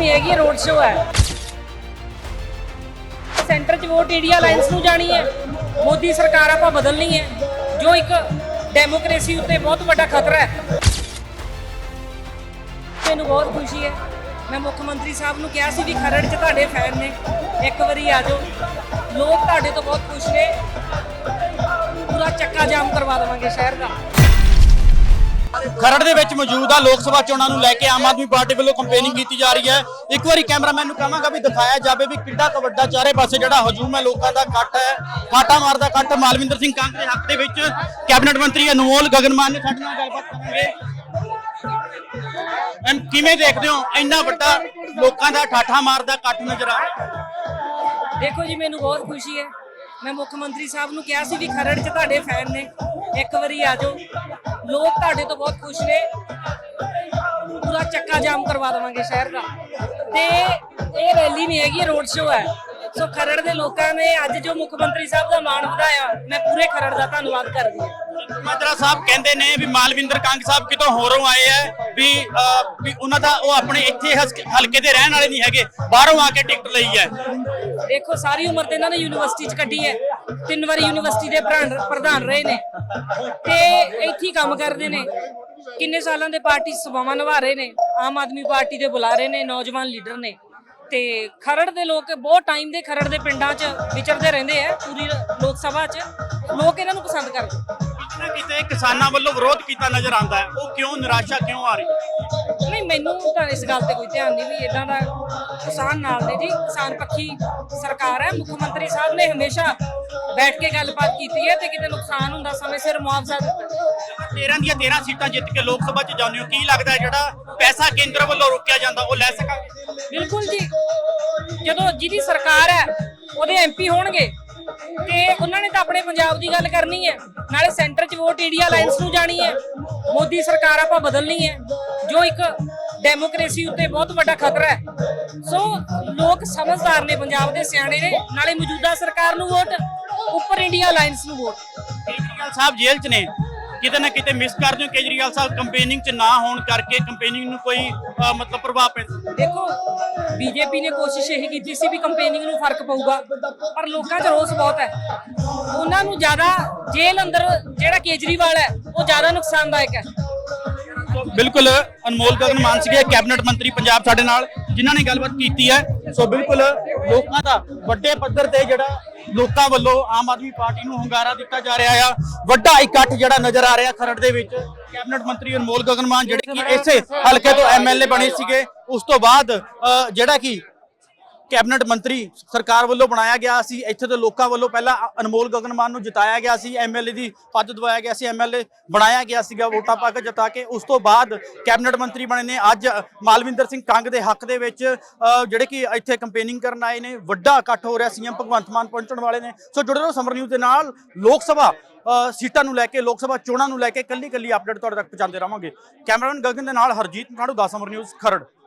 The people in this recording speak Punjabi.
ਨਹੀਂ ਹੈਗੀ ਰੋਡ ਸ਼ੋਅ ਹੈ। ਸੈਂਟਰ 'ਚ ਵੋਟ ਇੰਡੀਆ ਅਲਾਈਅੰਸ ਨੂੰ ਜਾਣੀ ਹੈ। ਮੋਦੀ ਸਰਕਾਰ ਆਪਾਂ ਬਦਲਣੀ ਹੈ। ਜੋ ਇੱਕ ਡੈਮੋਕ੍ਰੇਸੀ ਉੱਤੇ ਬਹੁਤ ਵੱਡਾ ਖਤਰਾ ਹੈ। ਮੈਨੂੰ ਬਹੁਤ ਖੁਸ਼ੀ ਹੈ। ਮੈਂ ਮੁੱਖ ਮੰਤਰੀ ਸਾਹਿਬ ਨੂੰ ਕਿਹਾ ਸੀ ਵੀ ਖਰੜ 'ਚ ਤੁਹਾਡੇ ਫੈਨ ਨੇ। ਇੱਕ ਵਾਰੀ ਆ ਜਾਓ। ਲੋਕ ਤੁਹਾਡੇ ਤੋਂ ਬਹੁਤ ਖੁਸ਼ ਨੇ। ਪੂਰਾ ਚੱਕਾ ਜਾਮ ਕਰਵਾ ਦੇਵਾਂਗੇ ਸ਼ਹਿਰ ਦਾ। ਖਰੜ ਦੇ ਵਿੱਚ ਮੌਜੂਦ ਆ, ਲੋਕ ਸਭਾ ਚੋਣਾਂ ਨੂੰ ਲੈ ਕੇ ਆਮ ਆਦਮੀ ਪਾਰਟੀ ਵੱਲੋਂ ਕੰਪੇਨਿੰਗ ਕੀਤੀ ਜਾ ਰਹੀ ਹੈ। ਇੱਕ ਵਾਰੀ ਕੈਮਰਾਮੈਨ ਨੂੰ ਕਹਾਂਗਾ ਵੀ ਦਿਖਾਇਆ ਜਾਵੇ ਵੀ ਕਿੰਨਾ ਕੁ ਚਾਰੇ ਪਾਸੇ ਜਿਹੜਾ ਹਜੂਮ ਹੈ, ਲੋਕਾਂ ਦਾ ਇਕੱਠ ਹੈ, ਫਾਟਾ ਮਾਰਦਾ ਇਕੱਠ। ਮਾਲਵਿੰਦਰ ਸਿੰਘ ਕੰਗ ਦੇ ਹੱਕ ਦੇ ਵਿੱਚ ਕੈਬਨਿਟ ਮੰਤਰੀ ਅਨਮੋਲ ਗਗਨਮਾਨ ਨੇ ਸਾਡੇ ਨਾਲ ਗੱਲਬਾਤ ਕਰਾਂਗੇ। ਐਮ ਕਿਵੇਂ ਦੇਖਦੇ ਹੋ? ਇੰਨਾ ਵੱਡਾ ਲੋਕਾਂ ਦਾ ਠਾਠਾ ਮਾਰਦਾ ਇਕੱਠ ਨਜ਼ਰ ਆ ਰਿਹਾ। ਦੇਖੋ ਜੀ, ਮੈਨੂੰ ਬਹੁਤ ਖੁਸ਼ੀ ਹੈ। ਮੈਂ ਮੁੱਖ ਮੰਤਰੀ ਸਾਹਿਬ ਨੂੰ ਕਿਹਾ ਸੀ ਵੀ ਖਰੜ 'ਚ ਤੁਹਾਡੇ ਫੈਨ ਨੇ। ਇੱਕ ਵਾਰੀ ਆ ਜਾਓ। ਲੋਕ ਤੁਹਾਡੇ ਤੋਂ ਬਹੁਤ ਖੁਸ਼ ਨੇ। ਪੂਰਾ ਚੱਕਾ ਜਾਮ ਕਰਵਾ ਦੇਵਾਂਗੇ ਸ਼ਹਿਰ ਦਾ। ਤੇ ਇਹ ਰੈਲੀ ਨਹੀਂ ਹੈਗੀ, ਰੋਡ ਸ਼ੋਅ ਹੈ। ਸੋ ਖਰੜ ਦੇ ਲੋਕਾਂ ਨੇ ਅੱਜ ਜੋ ਮੁੱਖ ਮੰਤਰੀ ਸਾਹਿਬ ਦਾ ਮਾਣ ਵਧਾਇਆ ਮੈਂ ਪੂਰੇ ਖਰੜ ਦਾ ਧੰਨਵਾਦ ਕਰਦੀ ਹਾਂ। ਮਾਜਰਾ ਸਾਹਿਬ ਕਹਿੰਦੇ ਨੇ ਵੀ ਮਾਲਵਿੰਦਰ ਕੰਗ ਸਾਹਿਬ ਕਿਤੋਂ ਹੋਰੋਂ ਆਏ ਐ ਵੀ ਵੀ ਉਹਨਾਂ ਦਾ ਉਹ ਆਪਣੇ ਇੱਥੇ ਹਲਕੇ ਦੇ ਰਹਿਣ ਵਾਲੇ ਨਹੀਂ ਹੈਗੇ ਬਾਹਰੋਂ ਆ ਕੇ ਟਿਕਟ ਲਈ ਹੈ ਦੇਖੋ ਸਾਰੀ ਉਮਰ ਤੇ ਇਹਨਾਂ ਨੇ ਯੂਨੀਵਰਸਿਟੀ 'ਚ ਕੱਢੀ ਹੈ ਤਿੰਨ ਵਾਰੀ ਯੂਨੀਵਰਸਿਟੀ ਦੇ ਪ੍ਰਧਾਨ ਰਹੇ ਨੇ। ਤੇ ਇੱਥੇ ਹੀ ਕੰਮ ਕਰਦੇ ਨੇ। ਕਿੰਨੇ ਸਾਲਾਂ ਦੇ ਪਾਰਟੀ ਸਭਾਵਾਂ ਨਿਭਾ ਰਹੇ ਨੇ। ਆਮ ਆਦਮੀ ਪਾਰਟੀ ਦੇ ਬੁਲਾਰੇ ਨੇ। ਨੌਜਵਾਨ ਲੀਡਰ ਨੇ। ਤੇ ਖਰੜ ਦੇ ਲੋਕ ਬਹੁਤ ਟਾਈਮ ਦੇ ਖਰੜ ਦੇ ਪਿੰਡਾਂ 'ਚ ਵਿਚਰਦੇ ਰਹਿੰਦੇ ਆ ਪੂਰੀ ਲੋਕ ਸਭਾ 'ਚ। ਲੋਕ ਇਹਨਾਂ ਨੂੰ ਪਸੰਦ ਕਰਦੇ। ਕਿਤੇ ਨਾ ਕਿਤੇ ਕਿਸਾਨਾਂ ਵੱਲੋਂ ਵਿਰੋਧ ਕੀਤਾ ਨਜ਼ਰ ਆਉਂਦਾ ਹੈ। ਉਹ ਕਿਉਂ ਨਿਰਾਸ਼ਾ ਕਿਉਂ ਆ ਰਹੀ? ਹੈ ਨਹੀਂ ਮੈਨੂੰ ਤਾਂ ਇਸ ਗੱਲ ਤੇ ਕੋਈ ਧਿਆਨ ਨਹੀਂ ਵੀ ਇਦਾਂ ਦਾ ਕਿਸਾਨ ਨਾਲ ਨੇ ਜੀ। ਕਿਸਾਨ ਪੱਖੀ ਸਰਕਾਰ ਹੈ। ਮੁੱਖ ਮੰਤਰੀ ਸਾਹਿਬ ਨੇ ਹਮੇਸ਼ਾ ਬੈਠ ਕੇ ਗੱਲਬਾਤ ਕੀਤੀ ਹੈ ਤੇ ਕਿਤੇ ਨੁਕਸਾਨ ਹੁੰਦਾ ਸਮੇਂ ਸਿਰ ਮੁਆਵਜ਼ਾ ਦਿੱਤਾ। 13 ਦੀਆਂ 13 ਸੀਟਾਂ ਜਿੱਤ ਕੇ ਲੋਕ ਸਭਾ 'ਚ ਜਾਂਦੇ ਹੋ। ਕੀ ਲੱਗਦਾ ਹੈ ਜਿਹੜਾ ਪੈਸਾ ਕੇਂਦਰ ਵੱਲੋਂ ਰੋਕਿਆ ਜਾਂਦਾ ਉਹ ਲੈ ਸਕਾਂਗੇ? ਬਿਲਕੁਲ ਜੀ। ਜਦੋਂ ਜਿਹਦੀ ਸਰਕਾਰ ਹੈ ਉਹਦੇ ਐਮਪੀ ਹੋਣਗੇ ਤੇ ਉਹਨਾਂ ਨੇ ਤਾਂ ਆਪਣੇ ਪੰਜਾਬ ਦੀ ਗੱਲ ਕਰਨੀ ਹੈ। ਨਾਲੇ ਸੈਂਟਰ 'ਚ ਵੋਟ ਇੰਡੀਆ ਅਲਾਈਅੰਸ ਨੂੰ ਜਾਣੀ ਹੈ। ਮੋਦੀ ਸਰਕਾਰ ਆਪਾਂ ਬਦਲਣੀ ਹੈ। ਜੋ ਇੱਕ ਡੈਮੋਕ੍ਰੇਸੀ ਉੱਤੇ ਬਹੁਤ ਵੱਡਾ ਖਤਰਾ ਹੈ। ਸੋ ਲੋਕ ਸਮਝਦਾਰ ਨੇ ਪੰਜਾਬ ਦੇ ਸਿਆਣੇ ਨੇ ਨਾਲੇ ਮੌਜੂਦਾ ਸਰਕਾਰ ਨੂੰ ਵੋਟ ਉੱਪਰ ਇੰਡੀਆ ਅਲਾਈਅੰਸ ਨੂੰ ਵੋਟ। ਕੇਜਰੀਵਾਲ ਸਾਹਿਬ ਜੇਲ੍ਹ 'ਚ ਨੇ। ਕਿਤੇ ਨਾ ਕਿਤੇ ਮਿਸ ਕਰਦੇ ਹੋ ਕੇਜਰੀਵਾਲ ਸਾਹਿਬ ਕੰਪੇਨਿੰਗ 'ਚ ਨਾ ਹੋਣ ਕਰਕੇ ਕੰਪੇਨਿੰਗ ਨੂੰ ਕੋਈ ਮਤਲਬ ਪ੍ਰਭਾਵ ਪੈਂਦਾ ਦੇਖੋ ਬੀਜੇਪੀ ਨੇ ਕੋਸ਼ਿਸ਼ ਇਹ ਕੀਤੀ ਸੀ ਵੀ ਕੰਪੇਨਿੰਗ ਨੂੰ ਫ਼ਰਕ ਪਊਗਾ ਪਰ ਲੋਕਾਂ 'ਚ ਰੋਸ ਬਹੁਤ ਹੈ। ਉਹਨਾਂ ਨੂੰ ਜ਼ਿਆਦਾ ਜੇਲ੍ਹ ਅੰਦਰ ਜਿਹੜਾ ਕੇਜਰੀਵਾਲ ਹੈ ਉਹ ਜ਼ਿਆਦਾ ਨੁਕਸਾਨਦਾਇਕ ਹੈ। ਬਿਲਕੁਲ ਅਨਮੋਲ ਗਗਨ ਮਾਨ ਸੀਗੇ ਕੈਬਨਿਟ ਮੰਤਰੀ ਪੰਜਾਬ ਸਾਡੇ ਨਾਲ ਜਿਨ੍ਹਾਂ ਨੇ ਗੱਲਬਾਤ ਕੀਤੀ ਹੈ। ਸੋ ਬਿਲਕੁਲ ਲੋਕਾਂ ਦਾ ਵੱਡੇ ਪੱਧਰ ਤੇ ਜਿਹੜਾ ਲੋਕਾਂ ਵੱਲੋਂ ਆਮ ਆਦਮੀ ਪਾਰਟੀ ਨੂੰ ਹੰਗਾਰਾ ਦਿੱਤਾ ਜਾ ਰਿਹਾ ਆ। ਵੱਡਾ ਇਕੱਠ ਜਿਹੜਾ ਨਜ਼ਰ ਆ ਰਿਹਾ ਖਰੜ ਦੇ ਵਿੱਚ ਕੈਬਨਿਟ ਮੰਤਰੀ ਅਨਮੋਲ ਗਗਨ ਮਾਨ ਜਿਹੜੇ ਕਿ ਇਸੇ ਹਲਕੇ ਤੋਂ ਐਮਐਲਏ ਬਣੇ ਸੀਗੇ। ਉਸ ਤੋਂ ਬਾਅਦ ਜਿਹੜਾ ਕਿ ਕੈਬਨਿਟ ਮੰਤਰੀ ਸਰਕਾਰ ਵੱਲੋਂ ਬਣਾਇਆ ਗਿਆ ਸੀ। ਇੱਥੇ ਦੇ ਲੋਕਾਂ ਵੱਲੋਂ ਪਹਿਲਾਂ ਅ- ਅਨਮੋਲ ਗਗਨਮਾਨ ਨੂੰ ਜਿਤਾਇਆ ਗਿਆ ਸੀ। ਐਮਐਲਏ ਦੀ ਪਦ ਦਵਾਇਆ ਗਿਆ ਸੀ। ਐਮਐਲਏ ਬਣਾਇਆ ਗਿਆ ਸੀਗਾ ਵੋਟਾਂ ਪਾ ਕੇ, ਜਿਤਾ ਕੇ। ਉਸ ਤੋਂ ਬਾਅਦ ਕੈਬਨਿਟ ਮੰਤਰੀ ਬਣੇ ਨੇ। ਅੱਜ ਮਾਲਵਿੰਦਰ ਸਿੰਘ ਕੰਗ ਦੇ ਹੱਕ ਦੇ ਵਿੱਚ ਜਿਹੜੇ ਕਿ ਇੱਥੇ ਕੰਪੇਨਿੰਗ ਕਰਨ ਆਏ ਨੇ। ਵੱਡਾ ਇਕੱਠ ਹੋ ਰਿਹਾ ਸੀਐਮ ਭਗਵੰਤ ਮਾਨ ਪਹੁੰਚਣ ਵਾਲੇ ਨੇ। ਸੋ ਜੁੜੇ ਰਹੋ ਸਮਰ ਨਿਊਜ਼ ਦੇ ਨਾਲ। ਲੋਕ ਸਭਾ ਸੀਟਾਂ ਨੂੰ ਲੈ ਕੇ, ਲੋਕ ਸਭਾ ਚੋਣਾਂ ਨੂੰ ਲੈ ਕੇ ਕੱਲੀ ਕੱਲੀ ਅਪਡੇਟ ਤੁਹਾਡੇ ਤੱਕ ਪਹੁੰਚਾਉਂਦੇ ਰਹਾਂਗੇ। ਕੈਮਰਾਮੈਨ ਗਗਨ ਦੇ ਨਾਲ ਹਰਜੀਤ ਮਾਣੂ ਦਾ ਸਮਰ ਨਿਊਜ਼ ਖਰੜ।